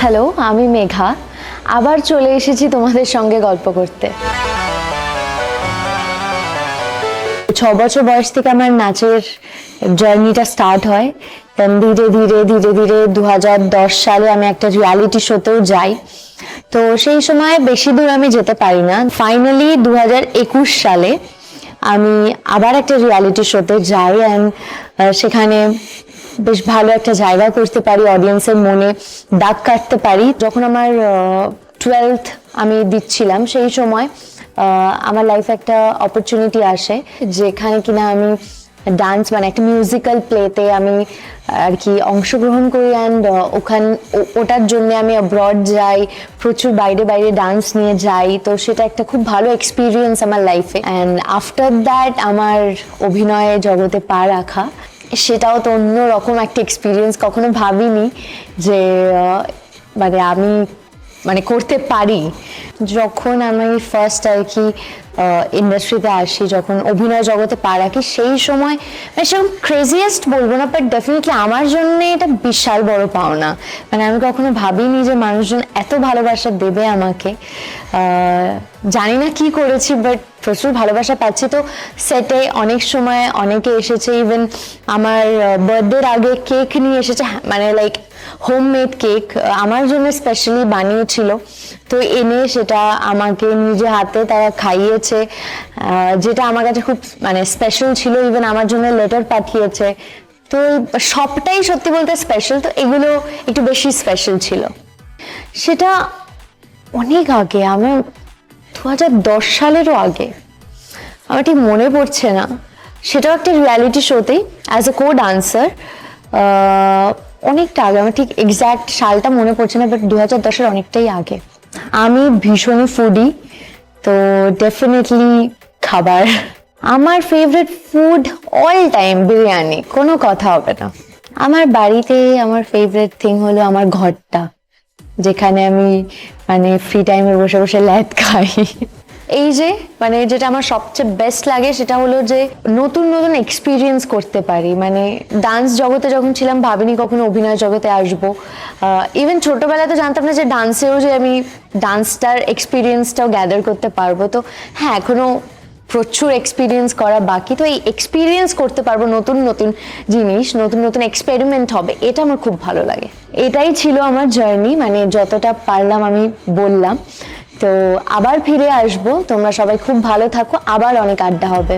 Hello, আমি মেঘা। আবার চলে এসেছি তোমাদের সঙ্গে গল্প করতে। ছ বছর বয়স থেকে আমার নাচের জার্নিটা স্টার্ট হয়। ধীরে ধীরে ধীরে ধীরে দু হাজার দশ সালে আমি একটা রিয়ালিটি শোতেও যাই। তো সেই সময় বেশি দূর আমি যেতে পারি না। ফাইনালি দু হাজার একুশ সালে আমি আবার একটা রিয়ালিটি শোতে যাই। অ্যান্ড সেখানে বেশ ভালো একটা জায়গা করতে পারি অডিয়েন্সের মনে দাগ কাটতে পারি। যখন আমার টুয়েলথ আমি দিচ্ছিলাম, সেই সময় আমার লাইফে একটা অপরচুনিটি আসে, যেখানে কিনা আমি ডান্স মানে একটা মিউজিক্যাল প্লেতে আমি আর কি অংশগ্রহণ করি অ্যান্ড ওখান ওটার জন্য আমি অ্যাব্রড যাই, প্রচুর বাইরে বাইরে ডান্স নিয়ে যাই। তো সেটা একটা খুব ভালো এক্সপিরিয়েন্স আমার লাইফে অ্যান্ড আফটার দ্যাট আমার অভিনয়ে জগতে পা রাখা। সেটাও তো অন্য রকম একটা এক্সপিরিয়েন্স কখনো ভাবিনি যে মানে আমি মানে করতে পারি। যখন আমি ফার্স্ট আর কি ইন্ডাস্ট্রিতে আসি, যখন অভিনয় জগতে পা রাখি, সেই সময় মানে সেরকম ক্রেজিয়েস্ট বলব না বাট ডেফিনেটলি আমার জন্য এটা বিশাল বড় পাওনা। মানে আমি কখনো ভাবিনি যে মানুষজন এত ভালোবাসা দেবে আমাকে। জানি না কি করেছি বাট প্রচুর ভালোবাসা পাচ্ছি। তো সেটে অনেক সময় অনেকে এসেছে ইভেন আমার বার্থডের আগে কেক নিয়ে এসেছে হ্যাঁ, মানে লাইক হোমমেড কেক আমার জন্য স্পেশালি বানিয়েছিল। তো এনে সেটা আমাকে নিজে হাতে তারা খাইয়েছে যেটা আমার কাছে খুব মানে স্পেশাল ছিল ইভেন আমার জন্য লেটার পাঠিয়েছে। তো সবটাই সত্যি বলতে স্পেশাল তো এগুলো একটু বেশি স্পেশাল ছিল। সেটা অনেক আগে আমি দু হাজার দশ সালেরও আগে। আমার ঠিক মনে পড়ছে না। সেটাও একটা রিয়ালিটি শোতেই অ্যাজ এ কো ডান্সার অনেকটা আগে। আমার ঠিক এক্স্যাক্ট সালটা মনে পড়ছে না বাট দু হাজার দশের অনেকটাই আগে। আমি ভীষণই ফুডি তো ডেফিনেটলি খাবার। আমার favourite food all time biryani, কোনো কথা হবে না। আমার বাড়িতে আমার ফেভারিট থিং হলো আমার ঘরটা। যেখানে আমি মানে ফ্রি টাইমে বসে বসে ল্যাদ খাই। এই যে মানে যেটা আমার সবচেয়ে বেস্ট লাগে সেটা হলো যে, নতুন নতুন এক্সপিরিয়েন্স করতে পারি। মানে ডান্স জগতে যখন ছিলাম, ভাবিনি কখনো অভিনয় জগতে আসব। ইভেন ছোটবেলায় তো জানতাম না যে ডান্সেও যে আমি ডান্সটার এক্সপিরিয়েন্সটাও গ্যাদার করতে পারব। তো হ্যাঁ এখনও প্রচুর এক্সপিরিয়েন্স করা বাকি। তো এই এক্সপিরিয়েন্স করতে পারব নতুন নতুন জিনিস, নতুন নতুন এক্সপেরিমেন্ট হবে, এটা আমার খুব ভালো লাগে। এটাই ছিল আমার জার্নি মানে যতটা পারলাম আমি বললাম। তো আবার ফিরে আসব, তোমরা সবাই খুব ভালো থাকো, আবার অনেক আড্ডা হবে।